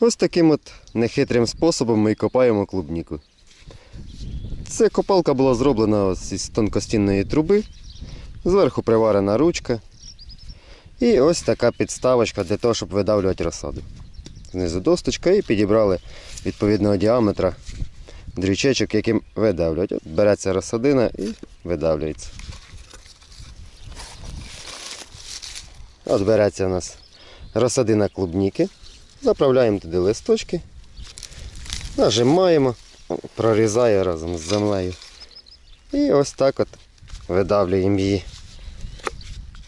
Ось таким от нехитрим способом ми копаємо клубніку. Це копалка була зроблена із тонкостінної труби, зверху приварена ручка. І ось така підставочка для того, щоб видавлювати розсаду. Знизу досточка і підібрали відповідного діаметра дрючечок, яким видавлюють. От береться розсадина і видавлюється. От береться у нас розсадина клубніки. Заправляємо туди листочки, нажимаємо, прорізає разом з землею. І ось так от видавлюємо її.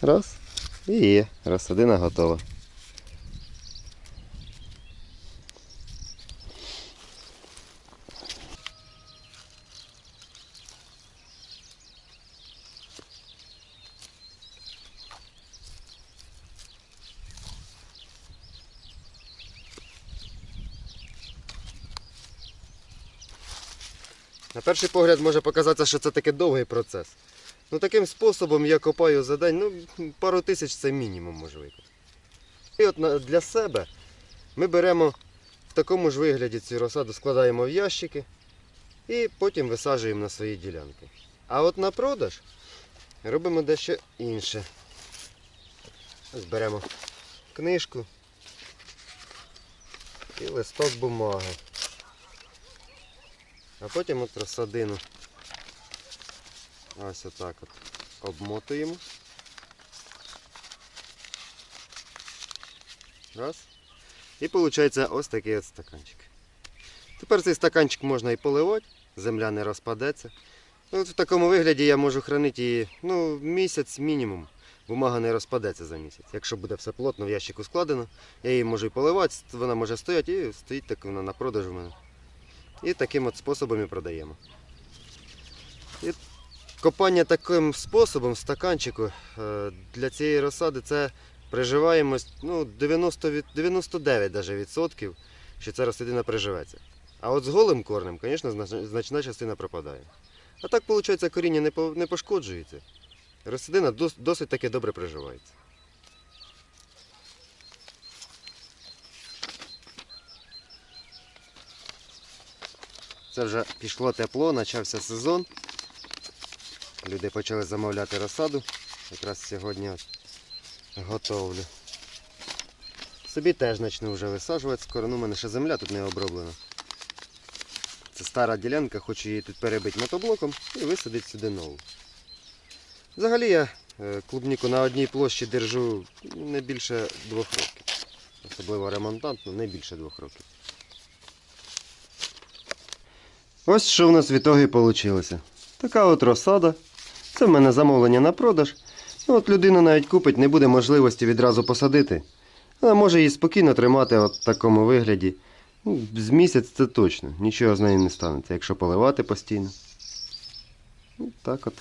Раз. І є. Розсадина готова. На перший погляд може показатися, що це такий довгий процес. Ну таким способом я копаю за день, ну пару тисяч це мінімум може викопати. І от для себе ми беремо в такому ж вигляді цю розсаду, складаємо в ящики і потім висаджуємо на свої ділянки. А от на продаж робимо дещо інше. Ось беремо книжку і листок бумаги. А потім от розсадину. Ось отак от обмотуємо. Раз. І виходить ось такий от стаканчик. Тепер цей стаканчик можна і поливати, земля не розпадеться. Ну, от в такому вигляді я можу хранити її ну, місяць мінімум. Бумага не розпадеться за місяць. Якщо буде все плотно в ящику складено, я її можу і поливати, вона може стояти і стоїть так вона на продаж у мене. І таким от способом і продаємо. І копання таким способом в стаканчику е, для цієї розсади це приживаємость ну, 90, від- 99 даже відсотків, що ця рослина приживеться. А от з голим корнем, звісно, значна частина пропадає. А так, виходить, коріння не, пошкоджується. Рослина досить таки добре приживається. Це вже пішло тепло, почався сезон. Люди почали замовляти розсаду. Якраз сьогодні готовлю. Собі теж почну вже висаджувати скоро. Ну, у мене ще земля тут не оброблена. Це стара ділянка, хочу її тут перебити мотоблоком і висадити сюди нову. Взагалі я е, клубніку на одній площі держу не більше двох років. Особливо ремонтантну, не більше двох років. Ось що в нас в ітогі вийшло. Така от розсада. Це в мене замовлення на продаж. Ну, от людина навіть купить, не буде можливості відразу посадити. Вона може її спокійно тримати от в такому вигляді. Ну, з місяць це точно. Нічого з нею не станеться, якщо поливати постійно. Ну, так от.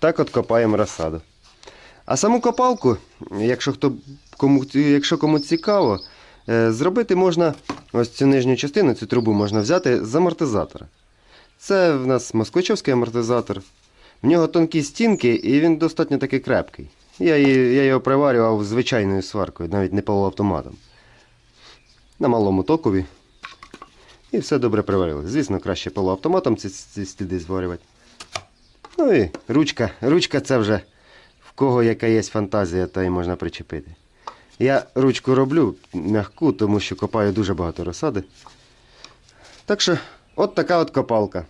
Так от копаємо розсаду. А саму копалку, якщо хто кому, якщо кому цікаво, е, зробити можна ось цю нижню частину, цю трубу можна взяти з амортизатора. Це в нас москвичовський амортизатор. В нього тонкі стінки і він достатньо таки крепкий. Я, я його приварював звичайною сваркою, навіть не полуавтоматом. На малому токові. І все добре приварили. Звісно, краще полуавтоматом ці, ці сліди зварювати. Ну і ручка. Ручка це вже в кого яка є фантазія, та й можна причепити. Я ручку роблю м'яку, тому що копаю дуже багато розсади. Так що, от така от копалка.